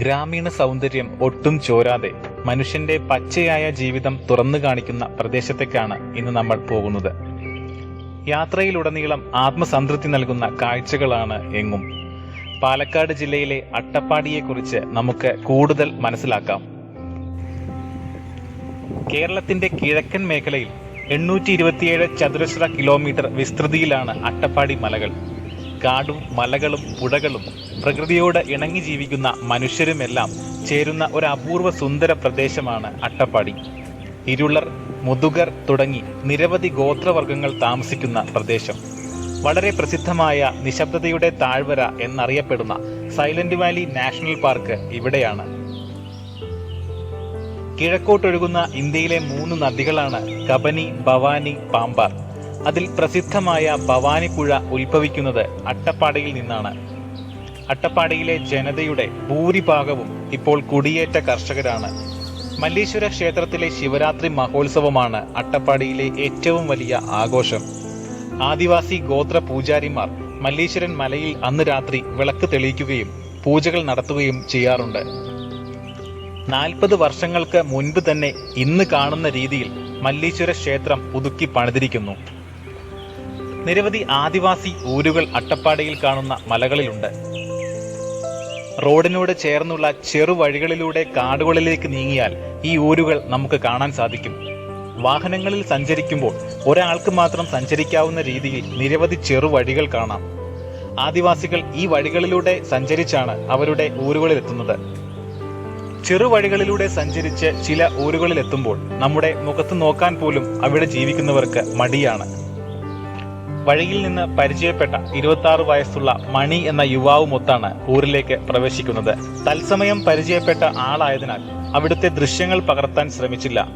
ഗ്രാമീണ സൗന്ദര്യം ഒട്ടും ചോരാതെ മനുഷ്യന്റെ പച്ചയായ ജീവിതം തുറന്നു കാണിക്കുന്ന പ്രദേശത്തേക്കാണ് ഇന്ന് നമ്മൾ പോകുന്നത്. യാത്രയിലുടനീളം ആത്മസംതൃപ്തി നൽകുന്ന കാഴ്ചകളാണ് എങ്ങും. പാലക്കാട് ജില്ലയിലെ അട്ടപ്പാടിയെക്കുറിച്ച് നമുക്ക് കൂടുതൽ മനസ്സിലാക്കാം. കേരളത്തിന്റെ കിഴക്കൻ മേഖലയിൽ എണ്ണൂറ്റി ഇരുപത്തിയേഴ് ചതുരശ്ര കിലോമീറ്റർ വിസ്തൃതിയിലാണ് അട്ടപ്പാടി മലകൾ. കാടും മലകളും പുഴകളും പ്രകൃതിയോട് ഇണങ്ങി ജീവിക്കുന്ന മനുഷ്യരുമെല്ലാം ചേരുന്ന ഒരു അപൂർവ സുന്ദര പ്രദേശമാണ് അട്ടപ്പാടി. ഇരുളർ മുതുകർ തുടങ്ങി നിരവധി ഗോത്രവർഗങ്ങൾ താമസിക്കുന്ന പ്രദേശം. വളരെ പ്രസിദ്ധമായ നിശബ്ദതയുടെ താഴ്വര എന്നറിയപ്പെടുന്ന സൈലന്റ് വാലി നാഷണൽ പാർക്ക് ഇവിടെയാണ്. കിഴക്കോട്ടൊഴുകുന്ന ഇന്ത്യയിലെ മൂന്ന് നദികളാണ് കബനി ഭവാനി പാമ്പാർ. അതിൽ പ്രസിദ്ധമായ ഭവാനിപ്പുഴ പുഴ ഉത്ഭവിക്കുന്നത് അട്ടപ്പാടിയിൽ നിന്നാണ്. അട്ടപ്പാടിയിലെ ജനതയുടെ ഭൂരിഭാഗവും ഇപ്പോൾ കുടിയേറ്റ കർഷകരാണ്. മല്ലീശ്വര ക്ഷേത്രത്തിലെ ശിവരാത്രി മഹോത്സവമാണ് അട്ടപ്പാടിയിലെ ഏറ്റവും വലിയ ആഘോഷം. ആദിവാസി ഗോത്ര പൂജാരിമാർ മല്ലീശ്വരൻ മലയിൽ അന്ന് രാത്രി വിളക്ക് തെളിയിക്കുകയും പൂജകൾ നടത്തുകയും ചെയ്യാറുണ്ട്. നാൽപ്പത് വർഷങ്ങൾക്ക് മുൻപ് തന്നെ ഇന്ന് കാണുന്ന രീതിയിൽ മല്ലീശ്വര ക്ഷേത്രം പുതുക്കി പണിതിരിക്കുന്നു. നിരവധി ആദിവാസി ഊരുകൾ അട്ടപ്പാടിയിൽ കാണുന്ന മലകളിലുണ്ട്. റോഡിനോട് ചേർന്നുള്ള ചെറുവഴികളിലൂടെ കാടുകളിലേക്ക് നീങ്ങിയാൽ ഈ ഊരുകൾ നമുക്ക് കാണാൻ സാധിക്കും. വാഹനങ്ങളിൽ സഞ്ചരിക്കുമ്പോൾ ഒരാൾക്ക് മാത്രം സഞ്ചരിക്കാവുന്ന രീതിയിൽ നിരവധി ചെറുവഴികൾ കാണാം. ആദിവാസികൾ ഈ വഴികളിലൂടെ സഞ്ചരിച്ചാണ് അവരുടെ ഊരുകളിലെത്തുന്നത്. ചെറുവഴികളിലൂടെ സഞ്ചരിച്ച് ചില ഊരുകളിലെത്തുമ്പോൾ നമ്മുടെ മുഖത്ത് നോക്കാൻ പോലും അവിടെ ജീവിക്കുന്നവർക്ക് മടിയാണ്. വഴിയിൽ നിന്ന് പരിചയപ്പെട്ട ഇരുപത്തി വയസ്സുള്ള മണി എന്ന യുവാവുമൊത്താണ് ഊരിലേക്ക് പ്രവേശിക്കുന്നത്. തത്സമയം പരിചയപ്പെട്ട ആളായതിനാൽ അവിടുത്തെ ദൃശ്യങ്ങൾ പകർത്താൻ ശ്രമിച്ചില്ല.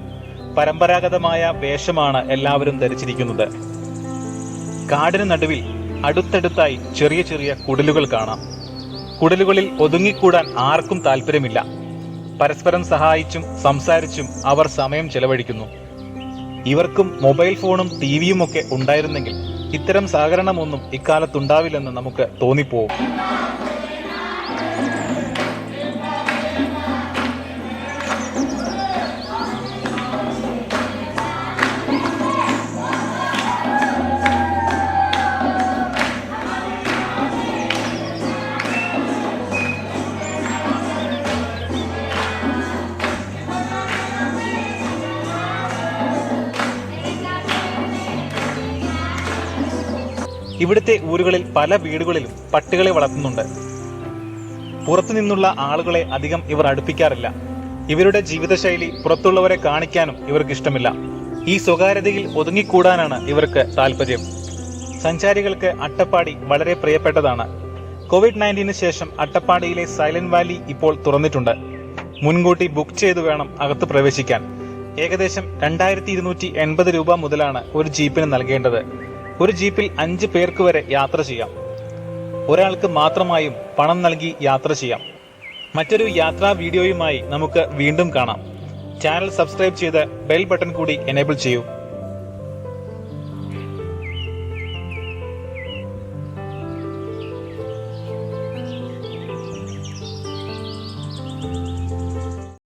പരമ്പരാഗതമായ വേഷമാണ് എല്ലാവരും ധരിച്ചിരിക്കുന്നത്. കാടിന് നടുവിൽ അടുത്തടുത്തായി ചെറിയ ചെറിയ കുടലുകൾ കാണാം. കുടലുകളിൽ ഒതുങ്ങിക്കൂടാൻ ആർക്കും താല്പര്യമില്ല പരസ്പരം സഹായിച്ചും സംസാരിച്ചും അവർ സമയം ചെലവഴിക്കുന്നു. ഇവർക്കും മൊബൈൽ ഫോണും ടി വിയും ഒക്കെ ഉണ്ടായിരുന്നെങ്കിൽ ഇത്തരം സഹകരണമൊന്നും ഇക്കാലത്തുണ്ടാവില്ലെന്ന് നമുക്ക് തോന്നിപ്പോവും. ഇവിടുത്തെ ഊരുകളിൽ പല വീടുകളിലും പട്ടികളെ വളർത്തുന്നുണ്ട്. പുറത്തു നിന്നുള്ള ആളുകളെ അധികം ഇവർ അടുപ്പിക്കാറില്ല. ഇവരുടെ ജീവിതശൈലി പുറത്തുള്ളവരെ കാണിക്കാനും ഇവർക്ക് ഇഷ്ടമില്ല. ഈ സ്വകാര്യതയിൽ ഒതുങ്ങിക്കൂടാനാണ് ഇവർക്ക് താല്പര്യം സഞ്ചാരികൾക്ക് അട്ടപ്പാടി വളരെ പ്രിയപ്പെട്ടതാണ്. കോവിഡ് നയന്റീന് ശേഷം അട്ടപ്പാടിയിലെ സൈലന്റ് വാലി ഇപ്പോൾ തുറന്നിട്ടുണ്ട്. മുൻകൂട്ടി ബുക്ക് ചെയ്തു വേണം അകത്ത് പ്രവേശിക്കാൻ. ഏകദേശം രണ്ടായിരത്തി ഇരുന്നൂറ്റി എൺപത് രൂപ മുതലാണ് ഒരു ജീപ്പിന് നൽകേണ്ടത്. ഒരു ജീപ്പിൽ അഞ്ച് പേർക്ക് വരെ യാത്ര ചെയ്യാം. ഒരാൾക്ക് മാത്രമായും പണം നൽകി യാത്ര ചെയ്യാം. മറ്റൊരു യാത്രാ വീഡിയോയുമായി നമുക്ക് വീണ്ടും കാണാം. ചാനൽ സബ്സ്ക്രൈബ് ചെയ്ത് ബെൽ ബട്ടൺ കൂടി എനേബിൾ ചെയ്യൂ.